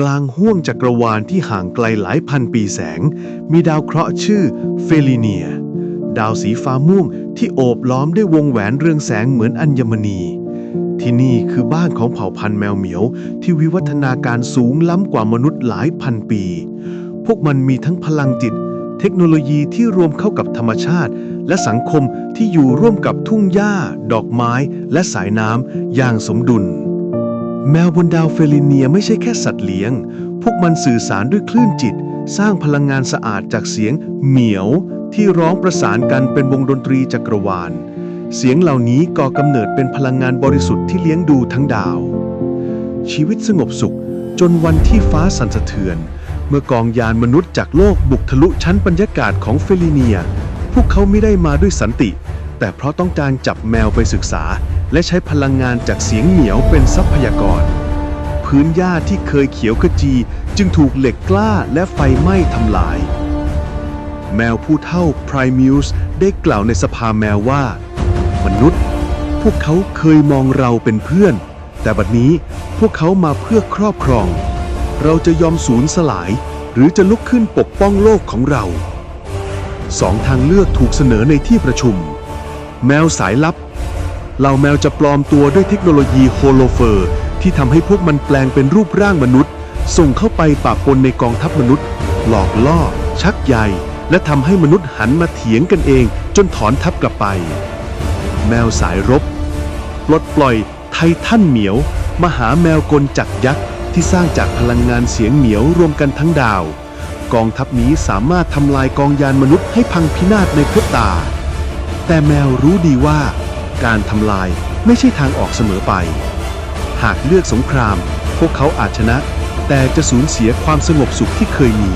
กลางห้วงจักรวาลที่ห่างไกลหลายพันปีแสง มีดาวเคราะห์ชื่อเฟลิเนีย ดาวสีฟ้าม่วงที่โอบล้อมด้วยวงแหวนเรืองแสงเหมือนอัญมณี ที่นี่คือบ้านของเผ่าพันธุ์แมวเหมียว ที่วิวัฒนาการสูงล้ำกว่ามนุษย์หลายพันปี พวกมันมีทั้งพลังจิต เทคโนโลยีที่รวมเข้ากับธรรมชาติ และสังคมที่อยู่ร่วมกับทุ่งหญ้า ดอกไม้ และสายน้ำอย่างสมดุล แมวบนดาวเฟลิเนียไม่ใช่แค่สัตว์เลี้ยง พวกมันสื่อสารด้วยคลื่นจิต สร้างพลังงานสะอาดจากเสียงเหมียว ที่ร้องประสานกันเป็นวงดนตรีจักรวาล เสียงเหล่านี้ก่อกำเนิดเป็นพลังงานบริสุทธิ์ที่เลี้ยงดูทั้งดาว ชีวิตสงบสุขจนวันที่ฟ้าสั่นสะเทือน เมื่อกองยานมนุษย์จากโลกบุกทะลุชั้นบรรยากาศของเฟลิเนีย พวกเขาไม่ได้มาด้วยสันติ แต่เพราะต้องการจับแมวไปศึกษา และใช้พลังงานจากเสียงเหมียวเป็นทรัพยากร พื้นหญ้าที่เคยเขียวขจี จึงถูกเหล็กกล้าและไฟไหม้ทำลาย แมวผู้เท่าไพรมิวส์ได้กล่าวในสภาแมวว่า มนุษย์ พวกเขาเคยมองเราเป็นเพื่อน แต่บัดนี้พวกเขามาเพื่อครอบครอง เราจะยอมสูญสลาย หรือจะลุกขึ้นปกป้องโลกของเราสองทางเลือกถูกเสนอในที่ประชุม แมวสายลับ เหล่าแมวจะปลอมตัวด้วยเทคโนโลยีโฮโลเฟอร์ ที่ทำให้พวกมันแปลงเป็นรูปร่างมนุษย์ ส่งเข้าไปปะปนในกองทัพมนุษย์ หลอกล่อ ชักใยและทำให้มนุษย์หันมาเถียงกันเอง จนถอนทัพกลับไป แมวสายรบปลดปล่อยไททันเหมียว มหาแมวกลจักรยักษ์ที่สร้างจากพลังงานเสียงเหมียวรวมกันทั้งดาว กองทัพนี้สามารถทำลายกองยานมนุษย์ให้พังพินาศในพริบตา แต่แมวรู้ดีว่า การทำลายไม่ใช่ทางออกเสมอไป หากเลือกสงคราม พวกเขาอาจชนะ แต่จะสูญเสียความสงบสุขที่เคยมี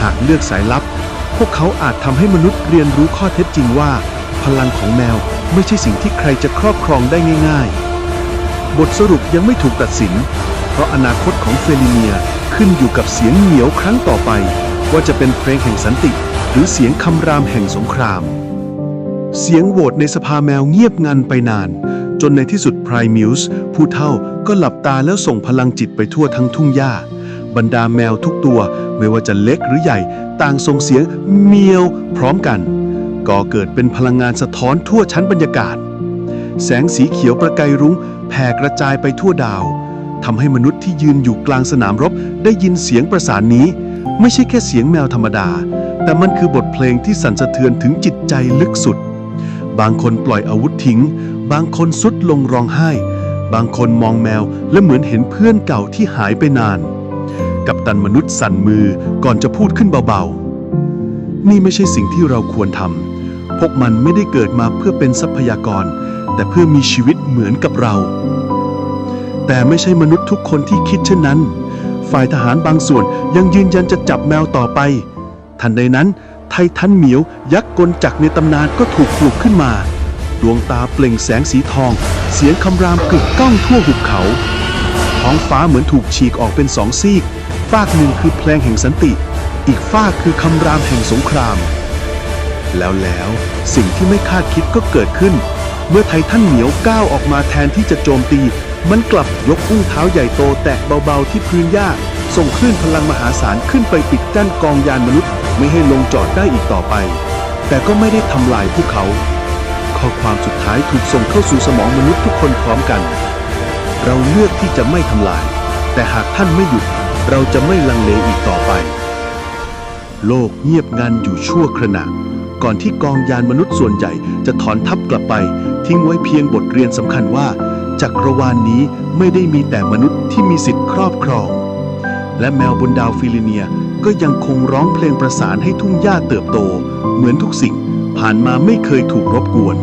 หากเลือกสายลับ พวกเขาอาจทำให้มนุษย์เรียนรู้ข้อเท็จจริงว่า พลังของแมวไม่ใช่สิ่งที่ใครจะครอบครองได้ง่าย ๆ บทสรุปยังไม่ถูกตัดสิน เพราะอนาคตของเฟลิเนียขึ้นอยู่กับเสียงเหมียวครั้งต่อไป ว่าจะเป็นเพลงแห่งสันติ หรือเสียงคำรามแห่งสงคราม เสียงโหวตในสภาแมวเงียบงันไปนาน จนในที่สุดไพรมิวส์ผู้เท่าก็หลับตาแล้วส่งพลังจิตไปทั่วทั้งทุ่งหญ้า บรรดาแมวทุกตัวไม่ว่าจะเล็กหรือใหญ่ ต่างส่งเสียงเมียวพร้อมกัน ก่อเกิดเป็นพลังงานสะท้อนทั่วชั้นบรรยากาศ แสงสีเขียวประกายรุ้งแผ่กระจายไปทั่วดาวทำให้มนุษย์ที่ยืนอยู่กลางสนามรบได้ยินเสียงประสานนี้ ไม่ใช่แค่เสียงแมวธรรมดา แต่มันคือบทเพลงที่สั่นสะเทือนถึงจิตใจลึกสุด บางคนปล่อยอาวุธทิ้ง บางคนสุดลงร้องไห้ บางคนมองแมวและเหมือนเห็นเพื่อนเก่าที่หายไปนาน กับตันมนุษย์สั่นมือก่อนจะพูดขึ้นเบาๆ นี่ไม่ใช่สิ่งที่เราควรทำ พวกมันไม่ได้เกิดมาเพื่อเป็นทรัพยากร แต่เพื่อมีชีวิตเหมือนกับเรา แต่ไม่ใช่มนุษย์ทุกคนที่คิดเช่นนั้น ฝ่ายทหารบางส่วนยังยืนยันจะจับแมวต่อไป ทันใดนั้น ไททันเหมียว ยักษ์กลจักรในตำนานก็ถูกปลุกขึ้นมา ดวงตาเปล่งแสงสีทอง เสียงคำรามกึกก้องทั่วหุบเขา ท้องฟ้าเหมือนถูกฉีกออกเป็นสองซีก ฟากหนึ่งคือเพลงแห่งสันติ อีกฟากคือคำรามแห่งสงคราม แล้วแล้วสิ่งที่ไม่คาดคิดก็เกิดขึ้น เมื่อไททันเหมียวก้าวออกมาแทนที่จะโจมตี มันกลับยกอุ้งเท้าใหญ่โตแตะเบาๆที่พื้นหญ้า ส่งคลื่นพลังมหาศาลขึ้นไปปิดกั้นกองยานมนุษย์ ไม่ให้ลงจอดได้อีกต่อไป แต่ก็ไม่ได้ทำลายพวกเขา ข้อความสุดท้ายถูกส่งเข้าสู่สมองมนุษย์ทุกคนพร้อมกัน เราเลือกที่จะไม่ทำลาย แต่หากท่านไม่หยุด เราจะไม่ลังเลอีกต่อไป โลกเงียบงันอยู่ชั่วขณะก่อนที่กองยานมนุษย์ส่วนใหญ่จะถอนทัพกลับไป ทิ้งไว้เพียงบทเรียนสำคัญว่า จักรวาลนนี้ไม่ได้มีแต่มนุษย์ที่มีสิทธิ์ครอบครอง และแมวบนดาวฟิลิเนียก็ยังคงร้องเพลงประสานให้ทุ่งหญ้าเติบโต เหมือนทุกสิ่งผ่านมาไม่เคยถูกรบกวน